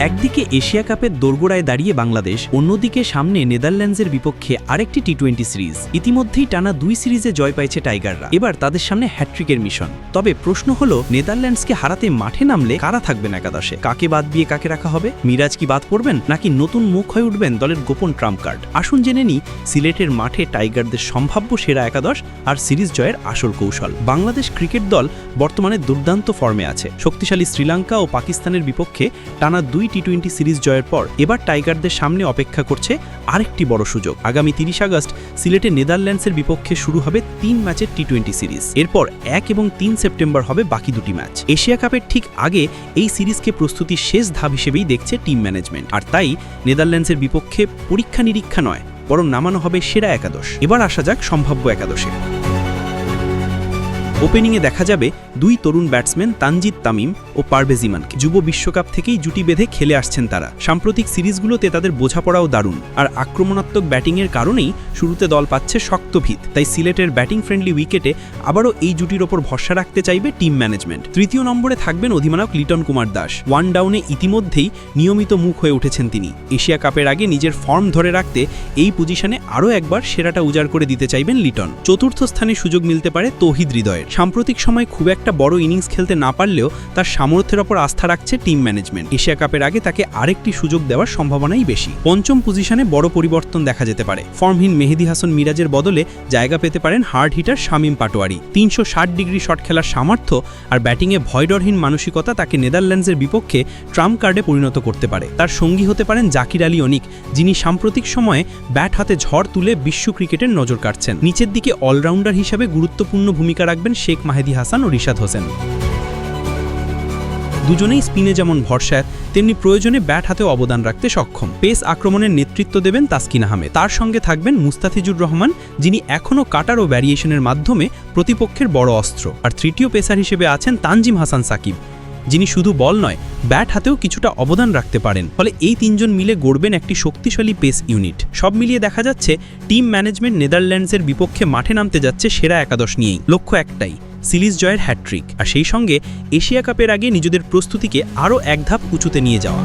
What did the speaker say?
একদিকে এশিয়া কাপের দোরগোড়ায় দাঁড়িয়ে বাংলাদেশ, অন্যদিকে সামনে নেদারল্যান্ডসের বিপক্ষে আরেকটি টি টোয়েন্টি সিরিজ ইতিমধ্যেই টানা দুই সিরিজে জয় পাইছে টাইগাররা। এবার তাদের সামনে হ্যাট্রিকের মিশন তবে প্রশ্ন হলো, নেদারল্যান্ডসকে হারাতে মাঠে নামলে কারা থাকবেন একাদশে? কাকে বাদ দিয়ে কাকে রাখা হবে? মিরাজ কি বাদ পড়বেন, নাকি নতুন মুখ হয়ে উঠবেন দলের গোপন ট্রাম্প কার্ড আসুন জেনে নিই, সিলেটের মাঠে টাইগারদের সম্ভাব্য সেরা একাদশ আর সিরিজ জয়ের আসল কৌশল। বাংলাদেশ ক্রিকেট দল বর্তমানে দুর্দান্ত ফর্মে আছে। শক্তিশালী শ্রীলঙ্কা ও পাকিস্তানের বিপক্ষে টানা দুই টি টোয়েন্টি সিরিজ জয়ের পর এবার টাইগারদের সামনে অপেক্ষা করছে আরেকটি বড় সুযোগ। আগামী তিরিশ আগস্ট সিলেটে নেদারল্যান্ডসের বিপক্ষে শুরু হবে তিন ম্যাচের টি টোয়েন্টি সিরিজ। এরপর এক এবং তিন সেপ্টেম্বর হবে বাকি দুটি ম্যাচ। এশিয়া কাপের ঠিক আগে এই সিরিজকে প্রস্তুতির শেষ ধাপ হিসেবেই দেখছে টিম ম্যানেজমেন্ট। আর তাই নেদারল্যান্ডসের বিপক্ষে পরীক্ষা নিরীক্ষা নয়, বরং নামানো হবে সেরা একাদশ। এবার আসা যাক সম্ভাব্য একাদশে। ওপেনিংয়ে দেখা যাবে দুই তরুণ ব্যাটসম্যান তানজিদ তামিম ও পারভেজ ইমানকে। যুব বিশ্বকাপ থেকেই জুটি বেঁধে খেলে আসছেন তারা। সাম্প্রতিক সিরিজগুলোতে তাদের বোঝাপড়াও দারুণ। আর আক্রমণাত্মক ব্যাটিংয়ের কারণেই শুরুতে দল পাচ্ছে শক্ত ভিত। তাই সিলেটের ব্যাটিং ফ্রেন্ডলি উইকেটে আবারও এই জুটির ওপর ভরসা রাখতে চাইবে টিম ম্যানেজমেন্ট তৃতীয় নম্বরে থাকবেন অধিনায়ক লিটন কুমার দাস। ওয়ান ডাউনে ইতিমধ্যেই নিয়মিত মুখ হয়ে উঠেছেন তিনি। এশিয়া কাপের আগে নিজের ফর্ম ধরে রাখতে এই পজিশনে আরও একবার সেরাটা উজাড় করে দিতে চাইবেন লিটন। চতুর্থ স্থানে সুযোগ মিলতে পারে তৌহিদ হৃদয়ের। সাম্প্রতিক সময় খুব একটা বড় ইনিংস খেলতে না পারলেও তার সামর্থ্যের ওপর আস্থা রাখছে টিম ম্যানেজমেন্ট। এশিয়া কাপের আগে তাকে আরেকটি সুযোগ দেওয়ার সম্ভাবনাই বেশি। পঞ্চম পজিশনে বড় পরিবর্তন দেখা যেতে পারে। ফর্মহীন মেহেদি হাসান মিরাজের বদলে জায়গা পেতে পারেন হার্ড হিটার শামীম পাটোয়ারি। তিনশো ষাট ডিগ্রি শট খেলার সামর্থ্য আর ব্যাটিংয়ে ভয়ডরহীন মানসিকতা তাকে নেদারল্যান্ডসের বিপক্ষে ট্রাম্প কার্ডে পরিণত করতে পারে। তার সঙ্গী হতে পারেন জাকির আলী অনিক, যিনি সাম্প্রতিক সময়ে ব্যাট হাতে ঝড় তুলে বিশ্ব ক্রিকেটের নজর কাটছেন। নিচের দিকে অলরাউন্ডার হিসাবে গুরুত্বপূর্ণ ভূমিকা রাখবেন শেখ মাহেদি হাসান ও রিশাদ হোসেন। দুজনেই স্পিনে যেমন ভরসায়, তেমনি প্রয়োজনে ব্যাট হাতে অবদান রাখতে সক্ষম। পেস আক্রমণের নেতৃত্ব দেবেন তাসকিন আহমেদ। তার সঙ্গে থাকবেন মুস্তাফিজুর রহমান, যিনি এখনও কাটার ও ভ্যারিয়েশনের মাধ্যমে প্রতিপক্ষের বড় অস্ত্র। আর তৃতীয় পেসার হিসেবে আছেন তানজিম হাসান সাকিব। যিনি শুধু বল নয়, ব্যাট হাতেও কিছুটা অবদান রাখতে পারেন। ফলে এই তিনজন মিলে গড়বেন একটি শক্তিশালী পেস ইউনিট। সব মিলিয়ে দেখা যাচ্ছে, টিম ম্যানেজমেন্ট নেদারল্যান্ডসের বিপক্ষে মাঠে নামতে যাচ্ছে সেরা একাদশ নিয়েই। লক্ষ্য একটাই সিলিজ জয়ের হ্যাট্রিক আর সেই সঙ্গে এশিয়া কাপের আগে নিজেদের প্রস্তুতিকে আরও এক ধাপ উঁচুতে নিয়ে যাওয়া।